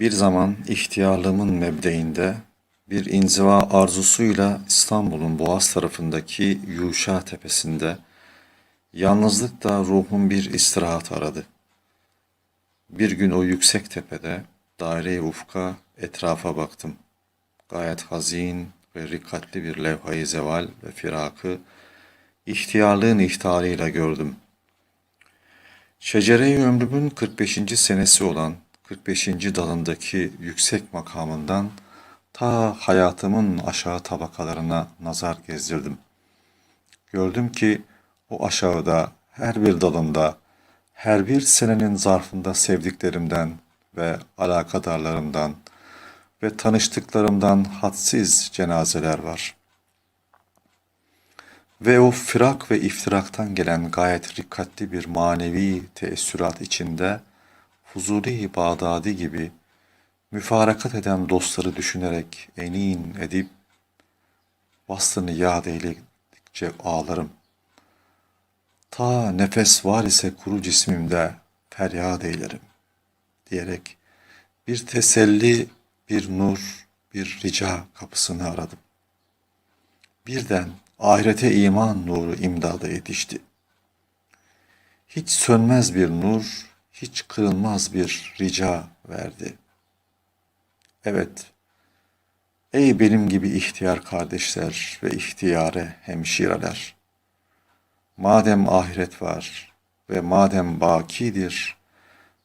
Bir zaman ihtiyarlığımın mebdeinde bir inziva arzusuyla İstanbul'un Boğaz tarafındaki Yuşa tepesinde yalnızlıkta ruhum bir istirahat aradı. Bir gün o yüksek tepede daire-i ufka etrafa baktım. Gayet hazin ve rikkatli bir levhayı zeval ve firakı ihtiyarlığın ihtarıyla gördüm. Şecere-i ömrümün 45. senesi olan 45. dalındaki yüksek makamından ta hayatımın aşağı tabakalarına nazar gezdirdim. Gördüm ki o aşağıda her bir dalında, her bir senenin zarfında sevdiklerimden ve alakadarlarımdan ve tanıştıklarımdan hadsiz cenazeler var. Ve o firak ve iftiraktan gelen gayet rikkatli bir manevi teessürat içinde Fuzuli Bağdadi gibi müfarakat eden dostları düşünerek enin edip vaslını yad eyledikçe ağlarım. Ta nefes var ise kuru cismimde feryat eylerim diyerek bir teselli, bir nur, bir rica kapısını aradım. Birden ahirete iman nuru imdada yetişti. Hiç sönmez bir nur, hiç kırılmaz bir rica verdi. Evet, ey benim gibi ihtiyar kardeşler ve ihtiyare hemşireler, madem ahiret var ve madem bakidir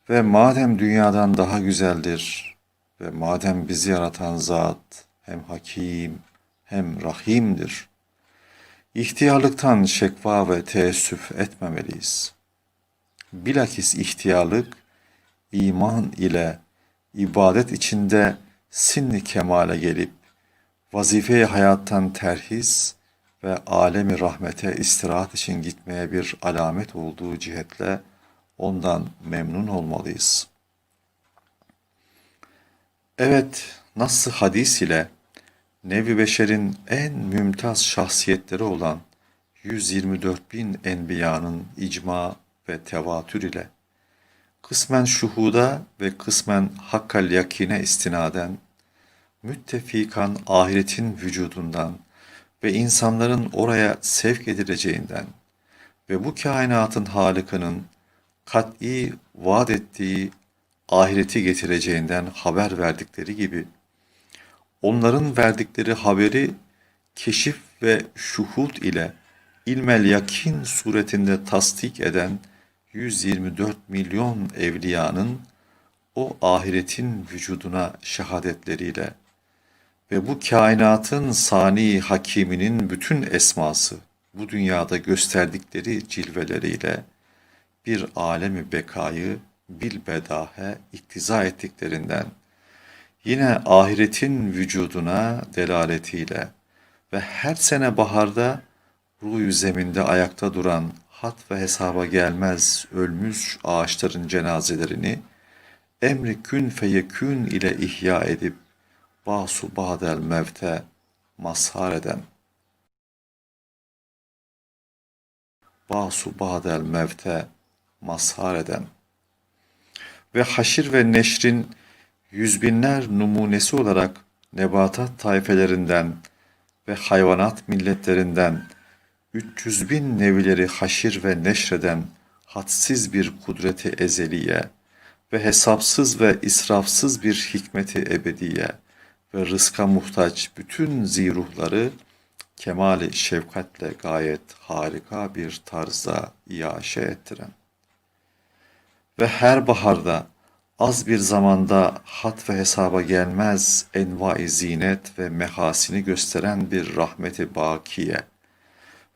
ve madem dünyadan daha güzeldir ve madem bizi yaratan zat hem hakim hem rahimdir, ihtiyarlıktan şekva ve teessüf etmemeliyiz. Bilakis ihtiyarlık, iman ile ibadet içinde sinni kemale gelip, vazife-i hayattan terhis ve alemi rahmete istirahat için gitmeye bir alamet olduğu cihetle ondan memnun olmalıyız. Evet, nasıl hadis ile Nevi Beşer'in en mümtaz şahsiyetleri olan 124 bin enbiyanın icma ve tevatür ile kısmen şuhuda ve kısmen hakkal yakine istinaden müttefikan ahiretin vücudundan ve insanların oraya sevk edileceğinden ve bu kainatın halikinin kat'i vaat ettiği ahireti getireceğinden haber verdikleri gibi onların verdikleri haberi keşif ve şuhud ile ilmel yakin suretinde tasdik eden 124 milyon evliyanın o ahiretin vücuduna şehadetleriyle ve bu kainatın sani hakiminin bütün esması bu dünyada gösterdikleri cilveleriyle bir alemi bekayı bilbedahe iktiza ettiklerinden yine ahiretin vücuduna delaletiyle ve her sene baharda ruh zeminde ayakta duran hat ve hesaba gelmez ölmüş ağaçların cenazelerini emri kün feyekün ile ihya edip basu badel mevte mazhar eden. Basu badel mevte mazhar eden. Ve haşir ve neşrin yüzbinler numunesi olarak nebatat tayfelerinden ve hayvanat milletlerinden 300 bin nevileri haşir ve neşreden hadsiz bir kudreti ezeliye ve hesapsız ve israfsız bir hikmeti ebediye ve rızka muhtaç bütün ziruhları kemali şefkatle gayet harika bir tarzda iaşe ettiren. Ve her baharda az bir zamanda hat ve hesaba gelmez envai zinet ve mehasini gösteren bir rahmeti bakiye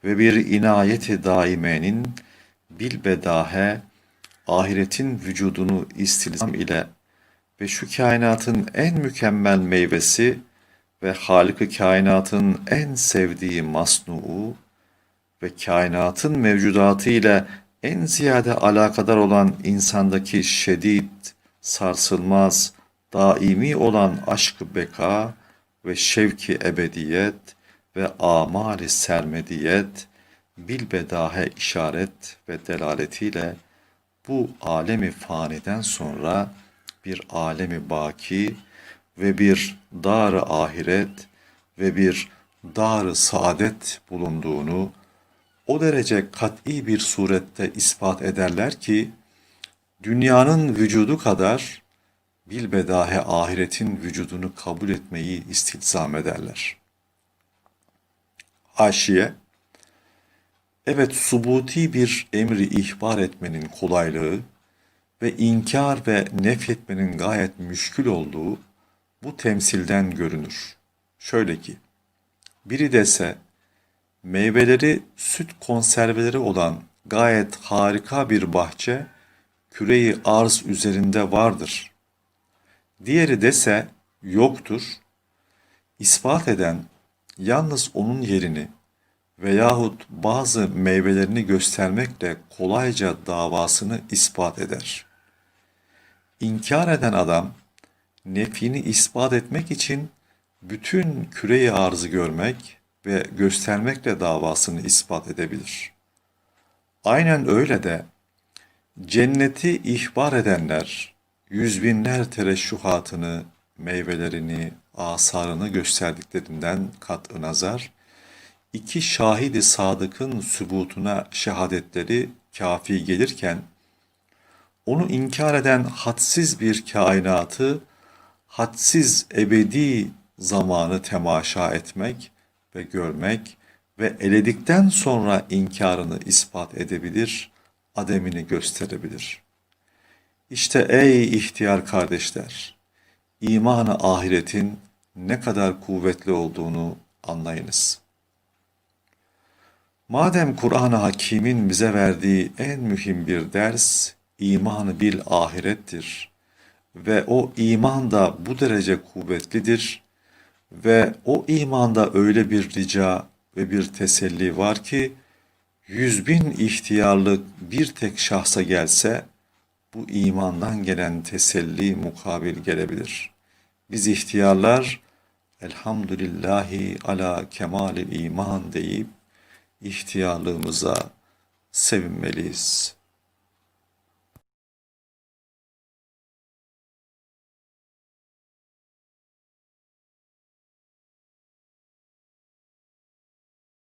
ve bir inayeti daimenin bilbedahe ahiretin vücudunu istilzam ile ve şu kainatın en mükemmel meyvesi ve Halık-ı kainatın en sevdiği masnuu ve kainatın mevcudatı ile en ziyade alakadar olan insandaki şedid, sarsılmaz, daimi olan aşk-ı beka ve şevki ebediyet ve amali sermediyet bilbedahe işaret ve delaletiyle bu alemi faniden sonra bir alemi baki ve bir dar ahiret ve bir dar saadet bulunduğunu o derece kat'i bir surette ispat ederler ki dünyanın vücudu kadar bilbedahe ahiretin vücudunu kabul etmeyi istilzam ederler. Haşiye Evet, subuti bir emri ihbar etmenin kolaylığı ve inkar ve nefretmenin gayet müşkül olduğu bu temsilden görünür. Şöyle ki, biri dese, meyveleri süt konserveleri olan gayet harika bir bahçe, küreyi arz üzerinde vardır. Diğeri dese, yoktur. İspat eden, yalnız onun yerini, veyahut bazı meyvelerini göstermekle kolayca davasını ispat eder. İnkar eden adam, nefini ispat etmek için bütün küreyi arzı görmek ve göstermekle davasını ispat edebilir. Aynen öyle de cenneti ihbar edenler, yüz binler tereşşuhatını, meyvelerini, asarını gösterdiklerinden kat'ı nazar, iki şahidi sadıkın sübutuna şehadetleri kafi gelirken, onu inkar eden hadsiz bir kainatı, hadsiz ebedi zamanı temaşa etmek ve görmek ve eledikten sonra inkarını ispat edebilir, ademini gösterebilir. İşte ey ihtiyar kardeşler, imanı ahiretin ne kadar kuvvetli olduğunu anlayınız.'' Madem Kur'an-ı Hakîm'in bize verdiği en mühim bir ders imanı bil ahirettir ve o iman da bu derece kuvvetlidir ve o imanda öyle bir rica ve bir teselli var ki yüz bin ihtiyarlık bir tek şahsa gelse bu imandan gelen teselli mukabil gelebilir. Biz ihtiyarlar elhamdülillahi ala kemalil iman deyip ihtiyarlığımıza sevinmeliyiz.